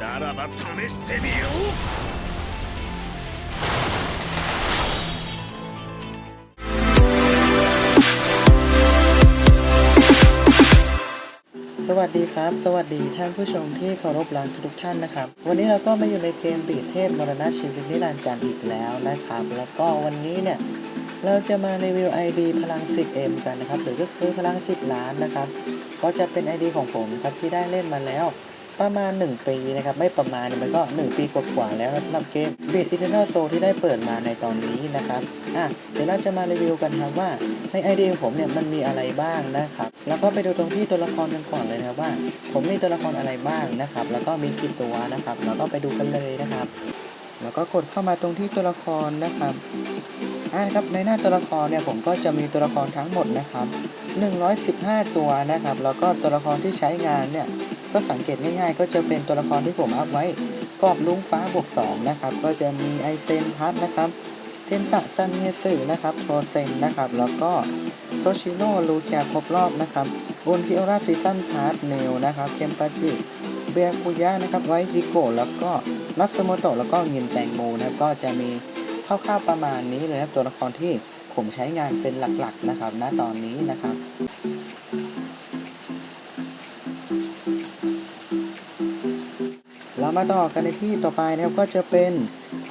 ならば試してみよう สวัสดีครับ สวัสดีท่านผู้ชมที่เคารพรักทุกท่านนะครับ วันนี้เราก็มาอยู่ในเกมบีดเทพมรณะชีวิตนิรันดร์กันอีกแล้วนะครับ แล้วก็วันนี้เนี่ย เราจะมารีวิว ID พลัง 10M กันนะครับ หรือก็คือพลัง 10 ล้านนะครับ ก็จะเป็น ID ของผมครับที่ได้เล่นมาแล้ว ประมาณ 1 ปีนะครับ ไม่ประมาณเนี่ยมันก็ 1 ปีกว่าๆแล้วสำหรับเกม b e a t Eternal Soul ที่ได้เปิดมาในตอนนี้นะครับอะเดี๋ยวเราจะมารีวิวกันครับว่าใน ID ของผมเนี่ยมันมีอะไรบ้างนะครับแล้วก็ไปดูตรงที่ตัวละครกันก่อนเลยนะครับว่า ผมมีตัวละครอะไรบ้างนะครับ แล้วก็มีกี่ตัวนะครับแล้วก็ไปดูกันเลยนะครับ แล้วก็กดเข้ามาตรงที่ตัวละครนะครับอ่านะครับในหน้าตัวละครเนี่ยผมก็จะมีตัวละครทั้งหมดนะครับ 115 ตัวนะครับ แล้วก็ตัวละครที่ใช้งานเนี่ย ก็สังเกตง่ายๆ ก็จะเป็นตัวละครที่ผมอัพไว้กรอบลุงฟ้าบวก2นะครับ ก็จะมีไอเซนพัทนะครับ เทนตะซันเนสึนะครับโทเซนนะครับ แล้วก็โทชิโนลูเคียครบรอบนะครับอุนคิโอราซีซันพาร์ทเนลนะครับ เคมปาจิเบียคุยะนะครับ ไวจิโกะแล้วก็มัตสโมโตะแล้วก็เงินแตงโมนะครับ ก็จะมีคร่าวๆประมาณนี้เลยนะครับตัวละครที่ผมใช้งานเป็นหลักๆนะครับ ณ ตอนนี้นะครับ เรามาต่อกันในที่ต่อไปนะครับก็จะเป็น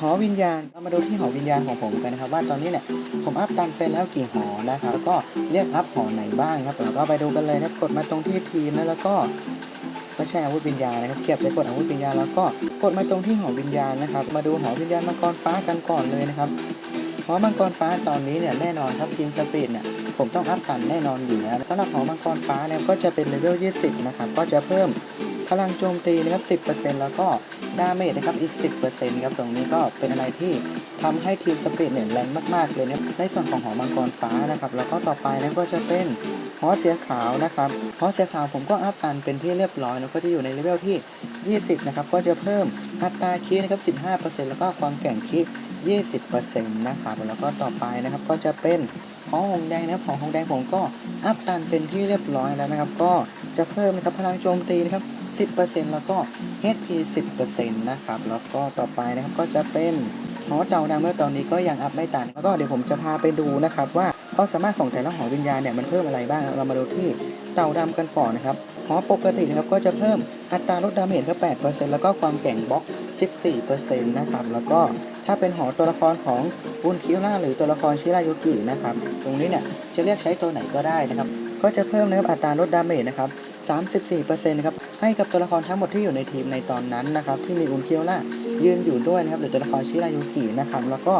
หอวิญญาณเรามาดูที่หอวิญญาณของผมกันนะครับ ว่าตอนนี้เนี่ยผมอัพตันเป็นแล้วกี่หอนะครับแล้วก็เรียกอัพหอไหนบ้างครับเราก็ไปดูกันเลยนะกดมาตรงที่ทีมแล้วก็ไม่ใช่อาวุธวิญญาณนะครับเกียบจะกดอาวุธวิญญาณแล้วก็กดมาตรงที่หอวิญญาณนะครับ มาดูหอวิญญาณมังกรฟ้ากันก่อนเลยนะครับหอมังกรฟ้าตอนนี้เนี่ยแน่นอนครับทีมสปีดเนี่ยผมต้องอัพตันแน่นอนอยู่แล้วสำหรับหอมังกรฟ้าเนี่ยก็จะเป็นเลเวล 20 นะครับ ก็จะเพิ่ม พลังโจมตีนะครับ10%แล้วก็ดาเมจนะครับอีก 10%ครับตรงนี้ก็เป็นอะไรที่ทำให้ทีมสปีดเนี่ยแรงมากๆเลยนะในส่วนของหอมังกรฟ้านะครับแล้วก็ต่อไปนะก็จะเป็นหอเสียขาวนะครับหอเสียขาวผมก็อัพกันเป็นที่เรียบร้อยแล้วก็จะอยู่ในเลเวลที่ 20 นะครับ ก็จะเพิ่มอัตราคีนะครับ 15%แล้วก็ความแกร่งคีย์20%นะครับแล้วก็ต่อไปนะครับก็จะเป็นหอหงแดงนะครับหอหงแดงผมก็อัพตันเป็นที่เรียบร้อยแล้วนะครับ ก็จะเพิ่มนะครับพลังโจมตีนะครับ 10%แล้วก็ HP 10%นะครับ แล้วก็ต่อไปนะครับก็จะเป็นหอเต่าดำเมื่อตอนนี้ก็ยังอัพไม่ตันแล้วก็เดี๋ยวผมจะพาไปดูนะครับว่าความสามารถของแต่ละหอวิญญาณเนี่ยมันเพิ่มอะไรบ้าง เรามาดูที่เต่าดำกันก่อนนะครับ หอปกตินะครับก็จะเพิ่มอัตราลดดาเมจก็8%แล้วก็ความแกร่งบล็อก 14%นะครับ แล้วก็ถ้าเป็นหอตัวละครของอุนคิวล่าหรือตัวละครชิรายุกินะครับ ตรงนี้เนี่ยจะเรียกใช้ตัวไหนก็ได้นะครับ ก็จะเพิ่มนะครับอัตราลดดาเมจนะครับ 34%นะครับ ให้กับตัวละครทั้งหมดที่อยู่ในทีมในตอนนั้นนะครับที่มีอุนเคียวล่ายืนอยู่ด้วยนะครับหรือตัวละครชิรายุกินะครับแล้วก็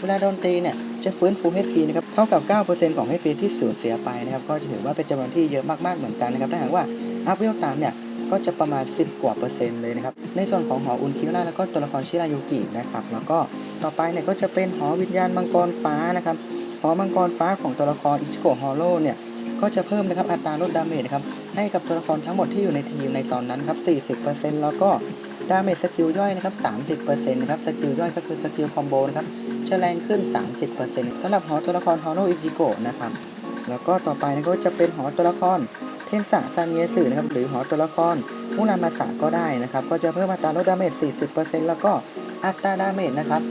เวลาโดนตีเนี่ยจะฟื้นฟู HP นะครับเท่ากับ 9%ของ HP ที่สูญเสียไปนะครับก็จะถือว่าเป็นจำนวนที่เยอะมากๆเหมือนกันนะครับถ้าหากว่าอัพเวลตามเนี่ยก็จะประมาณ 10 กว่าเปอร์เซ็นต์เลยนะครับในส่วนของหออุนคียวล่าแล้วก็ตัวละครชิรายุกินะครับแล้วก็ต่อไปเนี่ยก็จะเป็นหอวิญญาณมังกรฟ้านะครับหอมังกรฟ้าของตัวละครอิชิโกะฮอลโลเนี่ยก็จะเพิ่มนะครับอัตราลดดาเมจนะครับ ให้กับตัวละครทั้งหมดที่อยู่ในทีมในตอนนั้นครับ 40%แล้วก็ดาเมจสกิลย่อยนะครับ 30%นะครับ สกิลย่อยก็คือสกิลคอมโบนะครับจะแรงขึ้น 30%สำหรับหอตัวละครฮอโนอิจิโกะนะครับ แล้วก็ต่อไปนะก็จะเป็นหอตัวละครเทนสะซันเยสึนะครับ หรือหอตัวละครมุนามาสะก็ได้นะครับ ก็จะเพิ่มอัตราลดดาเมจ 40%แล้วก็อัตราดาเมจนะครับ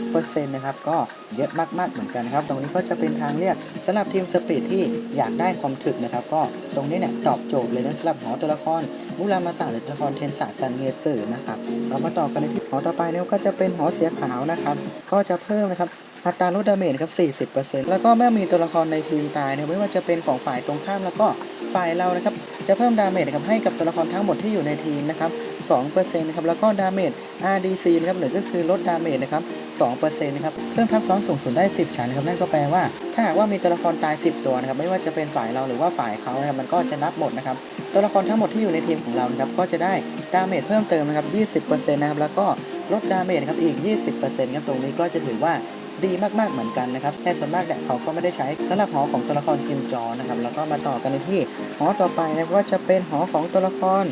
10%นะครับก็เยอะมากๆเหมือนกันนะครับ ตรงนี้ก็จะเป็นทางเลือกสำหรับทีมสปีดที่อยากได้ความถึกนะครับ ก็ตรงนี้เนี่ยตอบโจทย์เลยนะสำหรับหอตัวละครมุรามาสะหรือตัวละครเทนสะซันเงสึนะครับเรามาต่อกันในที่หอต่อไปเนี่ยก็จะเป็นหอเสียขาวนะครับ ก็จะเพิ่มนะครับอัตราลดดาเมจครับ 40%แล้วก็เมื่อมีตัวละครในทีมตายเนี่ยไม่ว่าจะเป็นของฝ่ายตรงข้ามแล้วก็ฝ่ายเรานะครับจะเพิ่มดาเมจนะครับให้กับตัวละครทั้งหมดที่อยู่ในทีมนะครับ 2%นะครับแล้วก็ดาเมจ RDC นะครับหรือก็คือลดดาเมจนะครับ2%นะครับเพิ่มทับซ้อนสูงสุดได้ 10 ชั้นนะครับนั่นก็แปลว่า ถ้าหากว่ามีตัวละครตาย 10 ตัวนะครับไม่ว่าจะเป็นฝ่ายเราหรือว่าฝ่ายเขานะครับมันก็จะนับหมดนะครับตัวละครทั้งหมดที่อยู่ในทีมของเรานะครับก็จะได้ดาเมจเพิ่มเติมนะครับ 20%นะครับแล้วก็ลดดาเมจนะครับอีก 20%ครับตรงนี้ก็จะถือว่าดีมากๆเหมือนกันนะครับแต่ส่วนมากเนี่ยเขาก็ไม่ได้ใช้สำหรับหอของตัวละครคิมจอนะครับแล้วก็มาต่อกันในที่หอต่อไปนะครับก็จะเป็นหอของตัวละคร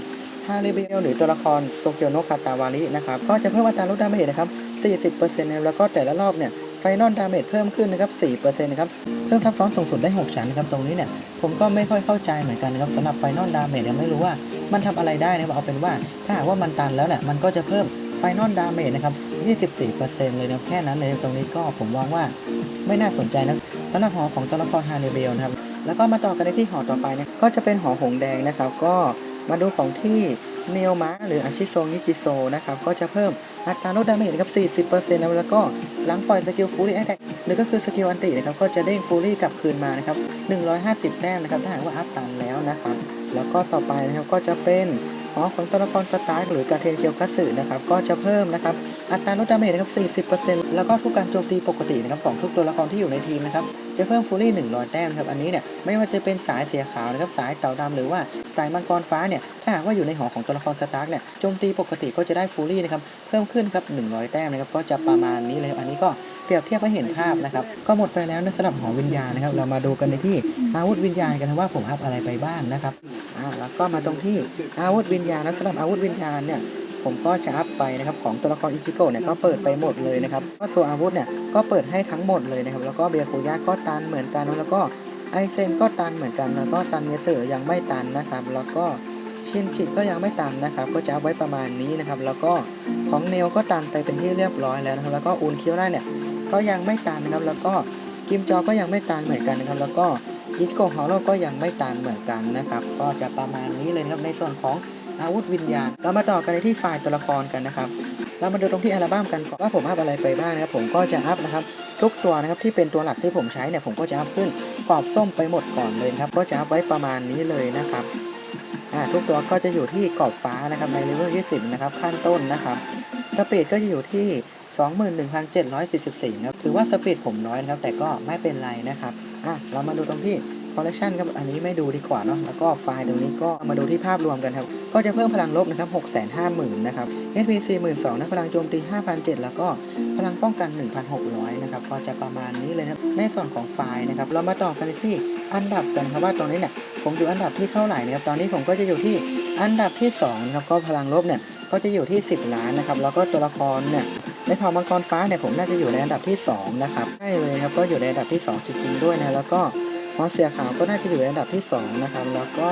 ฮาริเบลหรือตัวละครโซเกียวโนคาตาวารินะครับก็จะเพิ่มอัตราลดดาเมจนะครับ 40%นะแล้วก็แต่ละรอบเนี่ยไฟนอลดาเมจเพิ่มขึ้นนะครับ4%นะครับเพิ่มทับซ้อนสูงสุดได้ 6 ชั้นนะครับตรงนี้เนี่ยผมก็ไม่ค่อยเข้าใจเหมือนกันนะครับสำหรับไฟนอลดาเมจเนี่ยไม่รู้ว่ามันทำอะไรได้นะครับเอาเป็นว่าถ้าหากว่ามันตันแล้วเนี่ยมันก็จะเพิ่มไฟนอลดาเมจนะครับ24%เลยนะแค่นั้นเลยตรงนี้ก็ผมมองว่าไม่น่าสนใจนะสำหรับหอของตัวละครฮาเนเบลนะครับแล้วก็มาต่อกันในที่หอต่อไปนะก็จะเป็นหอหงแดงนะครับก็ มาดูของที่เนลมาหรืออาชิโซนิจิโซนะครับ ก็จะเพิ่มอัตราลดดาเมจนะครับ 40%นะแล้วก็หลังปล่อยสกิลฟูลี่แอตแทกหรือก็คือสกิลอันตินะครับ ก็จะเด้งฟูลี่กลับคืนมานะครับ 150 แต้มนะครับ ถ้าหากว่าอัพตันแล้วนะครับ แล้วก็ต่อไปนะครับ ก็จะเป็น หอของตัวละครสตาร์หรือกาเทนเคียวคัสึนะครับก็จะเพิ่มนะครับอัตราลดดาเมจนะครับ40%แล้วก็ทุกการโจมตีปกตินะครับของทุกตัวละครที่อยู่ในทีมนะครับจะเพิ่มฟูลี่100 แต้มนะครับอันนี้เนี่ยไม่ว่าจะเป็นสายเสียขาวนะครับสายเต่าดำหรือว่าสายมังกรฟ้าเนี่ยถ้าหากว่าอยู่ในหอของตัวละครสตาร์กเนี่ยโจมตีปกติก็จะได้ฟูลี่นะครับเพิ่มขึ้นครับ100 แต้มนะครับก็จะประมาณนี้เลยอันนี้ก็เปรียบเทียบให้เห็นภาพนะครับก็หมดไปแล้วนะสำหรับหอวิญญาณนะครับเรามาดูกันในที่อาวุธวิญญาณกันว่าผมอัพอะไรไปบ้างนะครับ อ่าแล้วก็มาตรงที่อาวุธวิญญาณนะสำหรับอาวุธวิญญาณเนี่ยผมก็จะอัพไปนะครับของตัวละครอิจิโกะเนี่ยก็เปิดไปหมดเลยนะครับก็โซอาวุธเนี่ยก็เปิดให้ทั้งหมดเลยนะครับแล้วก็เบียคุย่าก็ตันเหมือนกันแล้วก็ไอเซนก็ตันเหมือนกันแล้วก็ซันเมเซอร์ยังไม่ตันนะครับแล้วก็ชินจิก็ยังไม่ตันนะครับก็จะเอาไว้ประมาณนี้นะครับแล้วก็ของเนลก็ตันไปเป็นที่เรียบร้อยแล้วนะครับแล้วก็อูนเคียวได้เนี่ยก็ยังไม่ตันนะครับแล้วก็กิมจอก็ยังไม่ตันเหมือนกันนะครับแล้วก็ อิจิโกะฮอโร่ก็ยังไม่ตันเหมือนกันนะครับก็จะประมาณนี้เลยนะครับในส่วนของอาวุธวิญญาณ เรามาต่อกันในที่ไฟล์ตัวละครกันนะครับ เรามาดูตรงที่อัลบั้มกันก่อนว่าผมอัพอะไรไปบ้างนะครับผมก็จะอัพนะครับทุกตัวนะครับที่เป็นตัวหลักที่ผมใช้เนี่ยผมก็จะอัพขึ้นกรอบส้มไปหมดก่อนเลยครับก็จะอัพไว้ประมาณนี้เลยนะครับอ่าทุกตัวก็จะอยู่ที่กรอบฟ้านะครับในเลเวล20 นะครับขั้นต้นนะครับสปีดก็จะอยู่ที่ 21,744นะครับถือว่าสปีดผมน้อยนะครับแต่ก็ไม่เป็นไรนะครับ อะเรามาดูตรงที่คอลเล t ชันครับอันนี้ไม่ดูดีกว่าเนาะแล้วก็ไฟล์ตรงนี้ก็มาดูที่ภาพรวมกันครับ ก็จะเพิ่มพลังลบนะครับ650,000นะครับ HPC 12,000นะพลังโจมตี 5,700 แล้วก็พลังป้องกัน 1,600 นะครับ ก็จะประมาณนี้เลยนะในส่วนของไฟล์นะครับ เรามาต่อกันที่อันดับกันครับว่าตรงนี้เนี่ยผมอยู่อันดับที่เท่าไหร่นะครับตอนนี้ผมก็จะอยู่ที่อันดับที่2นะครับก็พลังลบเนี่ยก็จะอยู่ที่ 10 ล้านนะครับแล้วก็ตัวละครเนี่ย ในเผ่ามังกรฟ้าเนี่ยผมน่าจะอยู่ในอันดับที่ 2 นะครับใช่เลยครับก็อยู่ในอันดับที่ 2 จริงๆด้วยนะแล้วก็หอเสียขาวก็น่าจะอยู่ในอันดับที่ 2 นะครับ แล้วก็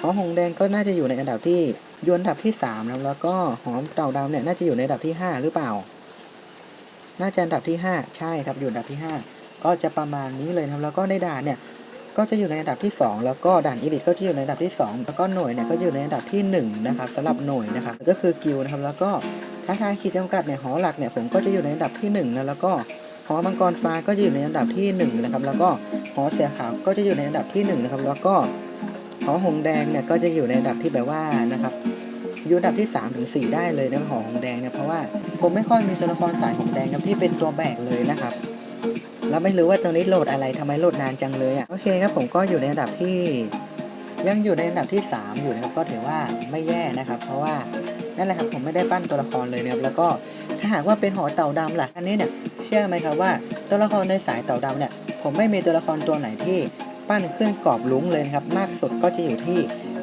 หอหงแดงก็น่าจะอยู่ในอันดับที่อยอันดับที่3นะแล้วก็หอมเต่าดำเนี่ยน่าจะอยู่ในอันดับที่ 5 หรือเปล่า น่าจะอันดับที่ 5 ใช่ครับอยู่อันดับที่ 5 ก็จะประมาณนี้เลยนะครับแล้วก็ในด่านเนี่ยก็จะอยู่ในอันดับที่ 2 แล้วก็ด่านอีลิทก็จะอยู่ในอันดับที่ 2 แล้วก็หน่วยเนี่ยก็อยู่ในอันดับที่1นะครับสำหรับหน่วยนะครับก็คือกิลนะครับแล้วก็ ท้าทายขีดจำกัดเนี่ยหอหลักเนี่ยผมก็จะอยู่ในอันดับที่1นะแล้วก็หอมังกรฟ้าก็จะอยู่ในอันดับที่1นะครับแล้วก็หอเสือขาวก็จะอยู่ในอันดับที่1นะครับแล้วก็หอหงแดงเนี่ยก็จะอยู่ในอันดับที่แบบว่านะครับอยู่อันดับที่3ถึง4ได้เลยนะหอหงแดงเนี่ยเพราะว่าผมไม่ค่อยมีตัวละครสายหงแดงครับที่เป็นตัวแบกเลยนะครับแล้วไม่รู้ว่าตรงนี้โหลดอะไรทำไมโหลดนานจังเลยอะโอเคครับผมก็อยู่ในอันดับที่ยังอยู่ในอันดับที่ 3 อยู่นะครับก็ถือว่าไม่แย่นะครับ เพราะว่า นั่นแหละครับผมไม่ได้ปั้นตัวละครเลยนะครับแล้วก็ถ้าหากว่าเป็นหอเต่าดำล่ะอันนี้เนี่ยเชื่อไหมครับว่าตัวละครในสายเต่าดำเนี่ยผมไม่มีตัวละครตัวไหนที่ปั้นขึ้นกรอบลุ้งเลยครับมากสุดก็จะอยู่ที่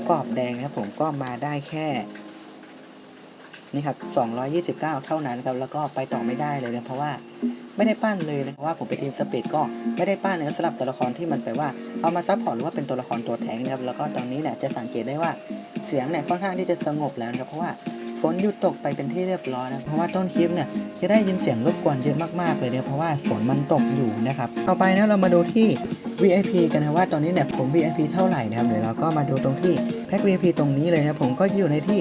กรอบแดงนะครับผมก็มาได้แค่นี่ครับ 229 เท่านั้นครับแล้วก็ไปต่อไม่ได้เลยนะเพราะว่าไม่ได้ปั้นเลยนะเพราะว่าผมเป็นทีมสปีดก็ไม่ได้ปั้นนะครับสำหรับตัวละครที่มันแปลว่าเอามาซับพอร์ตหรือว่าเป็นตัวละครตัวแทงนะครับแล้วก็ตอนนี้เนี่ยจะสังเกตได้ว่าเสียงเนี่ยค่อนข้างที่จะสงบแล้วนะครับเพราะว่า ฝนหยุดตกไปเป็นที่เรียบร้อยนะ เพราะว่าต้นคลิปเนี่ยจะได้ยินเสียงรบกวนเยอะมากๆเลยเนี่ยเพราะว่าฝนมันตกอยู่นะครับต่อไปนะเรามาดูที่ VIP กันนะว่าตอนนี้เนี่ยผม VIP เท่าไหร่นะครับเดี๋ยวเราก็มาดูตรงที่แพ็ค VIP ตรงนี้เลยนะผมก็อยู่ในที่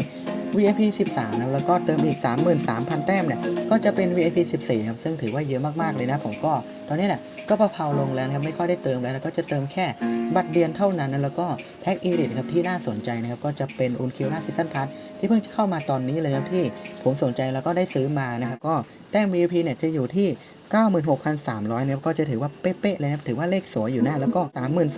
VIP 13นะแล้วก็เติมอีก 33,000 แต้มเนี่ยก็จะเป็น VIP 14ครับซึ่งถือว่าเยอะมากๆเลยนะผมก็ตอนนี้เนี่ย ก็เผาๆลงแล้วนะครับไม่ค่อยได้เติมแล้วนะก็จะเติมแค่บัตรเดือนเท่านั้นนะแล้วก็แท็กอีลิทครับที่น่าสนใจนะครับก็จะเป็นอุนคิวหน้าซีซันพัทที่เพิ่งจะเข้ามาตอนนี้เลยครับที่ผมสนใจแล้วก็ได้ซื้อมานะครับก็แต้ม VIP เนี่ยจะอยู่ที่96,300นะครับก็จะถือว่าเป๊ะๆเลยนะครับถือว่าเลขสวยอยู่นะแล้วก็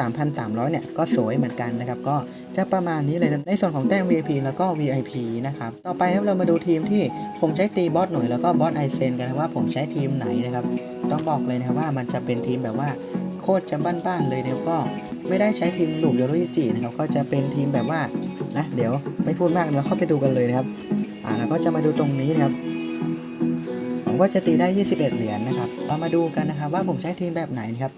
33,300เนี่ยก็สวยเหมือนกันนะครับก็ จะประมาณนี้เลยนะในส่วนของแต้ม VIP แล้วก็ VIP นะครับ ต่อไปครับเรามาดูทีมที่ผมใช้ตีบอสหน่วยแล้วก็บอสไอเซนกันนะว่าผมใช้ทีมไหนนะครับ ต้องบอกเลยนะว่ามันจะเป็นทีมแบบว่าโคตรจะบ้านๆเลยนะครับก็ไม่ได้ใช้ทีมหลุมโยโรยิจินะครับ ก็จะเป็นทีมแบบว่านะเดี๋ยวไม่พูดมากเราเข้าไปดูกันเลยนะครับ อ่าแล้วก็จะมาดูตรงนี้นะครับผมก็จะตีได้ 21 เหรียญนะครับเรามาดูกันนะครับว่าผมใช้ทีมแบบไหนนะครับ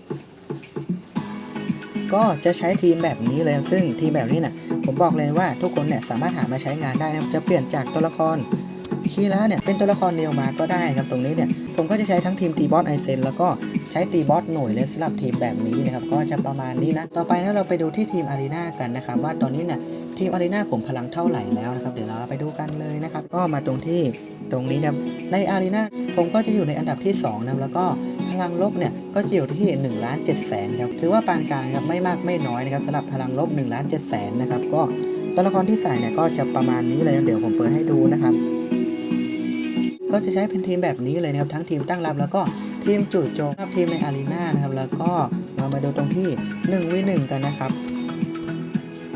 ก็จะใช้ทีมแบบนี้เลยซึ่งทีมแบบนี้เนี่ยผมบอกเลยว่าทุกคนเนี่ยสามารถหามาใช้งานได้นะจะเปลี่ยนจากตัวละครคีระเนี่ยเป็นตัวละครเนียวมาก็ได้ครับตรงนี้เนี่ยผมก็จะใช้ทั้งทีมตีบอสไอเซนแล้วก็ใช้ตีบอสหน่วยเลยสำหรับทีมแบบนี้นะครับก็จะประมาณนี้นะต่อไปนะเราไปดูที่ทีมอารีนากันนะครับว่าตอนนี้เนี่ยทีมอารีนาผมพลังเท่าไหร่แล้วนะครับเดี๋ยวเราไปดูกันเลยนะครับก็มาตรงที่ตรงนี้นะในอารีนาผมก็จะอยู่ในอันดับที่2นะแล้วก็ พลังลบเนี่ยก็จะอยู่ที่1ล้าน7แสนครับถือว่าปานกลางครับไม่มากไม่น้อยนะครับสำหรับพลังลบ1ล้าน7แสนนะครับก็ตัวละครที่ใส่เนี่ยก็จะประมาณนี้เลยเดี๋ยวผมเปิดให้ดูนะครับ ก็จะใช้เป็นทีมแบบนี้เลยนะครับทั้งทีมตั้งรับแล้วก็ทีมจู่โจมครับทีมในอารีนานะครับแล้วก็มามาดูตรงที่1วิ1กันนะครับ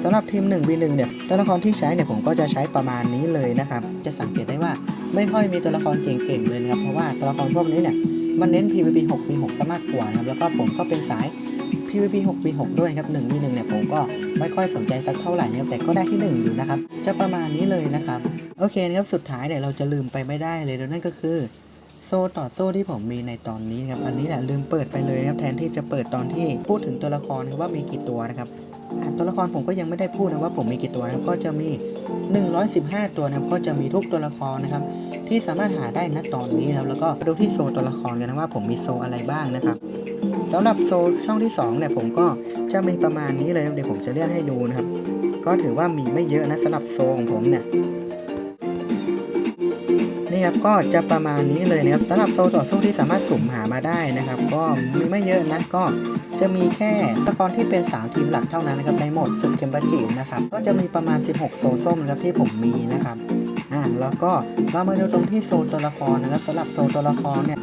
สำหรับทีม1 v 1เนี่ยตัวละครที่ใช้เนี่ยผมก็จะใช้ประมาณนี้เลยนะครับ จะสังเกตได้ว่าไม่ค่อยมีตัวละครเก่งๆเลยนะครับ เพราะว่าตัวละครพวกนี้เนี่ย มันเน้น PVP 6 V6 ซะมากกว่านะครับแล้วก็ผมก็เป็นสาย PVP 6 V6 ด้วยนะครับ1 V1 เนี่ยผมก็ไม่ค่อยสนใจสักเท่าไหร่นะครับแต่ก็ได้ที่ 1 อยู่นะครับจะประมาณนี้เลยนะครับโอเคนะครับสุดท้ายเนี่ยเราจะลืมไปไม่ได้เลยแล้วนั่นก็คือโซ่ต่อโซ่ที่ผมมีในตอนนี้ครับอันนี้แหละลืมเปิดไปเลยนะครับแทนที่จะเปิดตอนที่พูดถึงตัวละครนะครับว่ามีกี่ตัวนะครับ ตัวละครผมก็ยังไม่ได้พูดนะว่าผมมีกี่ตัวนะครับก็จะมี 115 ตัวนะครับก็จะมีทุกตัวละครนะครับ ที่สามารถหาได้ณตอนนี้นะครับแล้วก็ดูที่โซตัวละครกันนะว่าผมมีโซอะไรบ้างนะครับสำหรับโซช่องที่2เนี่ยผมก็จะมีประมาณนี้เลยเดี๋ยวผมจะเลื่อนให้ดูนะครับ ก็ถือว่ามีไม่เยอะนะสำหรับโซของผมเนี่ย นี่ครับก็จะประมาณนี้เลยนะครับสำหรับโซต่อสู้ที่สามารถสุ่มหามาได้นะครับ ก็มีไม่เยอะนะก็จะมีแค่ตัวละครที่เป็น 3 ทีมหลักเท่านั้นนะครับในโหมดศึกเกมบัจินะครับก็จะมีประมาณ 16 โซส้มนะครับที่ผมมีนะครับอ่าแล้วก็เรามาดูตรงที่โซนตัวละครนะครับสำหรับโซนตัวละครเนี่ย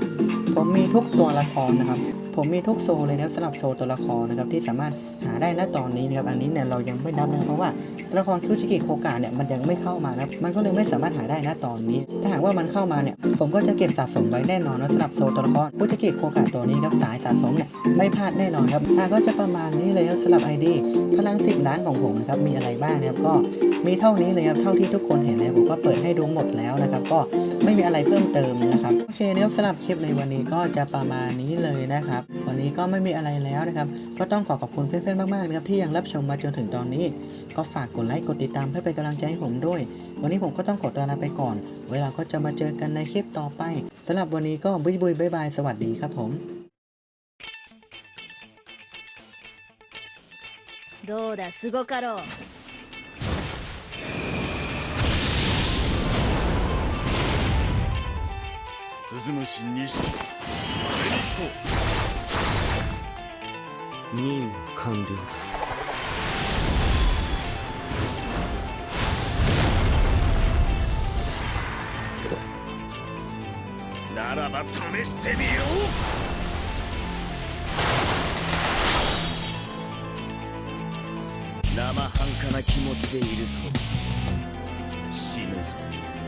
ผมมีทุกตัวละครนะครับ ผมมีทุกโซเลยนะครับสำหรับโซนตัวละครนะครับที่สามารถ ได้ณตอนนี้นะครับ อันนี้เนี่ยเรายังไม่นับนะเพราะว่าตัวละครคิวจิกิโคกะเนี่ยมันยังไม่เข้ามานะมันก็เลยไม่สามารถหาได้ณตอนนี้ ถ้าหากว่ามันเข้ามาเนี่ยผมก็จะเก็บสะสมไว้แน่นอนนะสำหรับโซตัวละครคิวจิกิโคกะตัวนี้ครับสายสะสมเนี่ยไม่พลาดแน่นอนครับอ่าก็จะประมาณนี้เลยครับสำหรับ ID พลัง 10 ล้านของผมนะครับมีอะไรบ้างนะครับก็มีเท่านี้เลยครับเท่าที่ทุกคนเห็นเลยผมก็เปิดให้ดูหมดแล้วนะครับก็ ไม่มีอะไรเพิ่มเติมนะครับ โอเคนะครับสำหรับคลิปในวันนี้ก็จะประมาณนี้เลยนะครับ วันนี้ก็ไม่มีอะไรแล้วนะครับ ก็ต้องขอขอบคุณเพื่อนๆมากๆนะครับที่ยังรับชมมาจนถึงตอนนี้ ก็ฝากกดไลค์กดติดตามเพื่อเป็นกำลังใจให้ผมด้วย วันนี้ผมก็ต้องขอตัวลาไปก่อน เวลาก็จะมาเจอกันในคลิปต่อไปสำหรับวันนี้ก็บุยบุยบายบายสวัสดีครับผม どうだすごかろう 鈴虫錦任務完了ならば試してみよう生半可な気持ちでいると死ぬぞ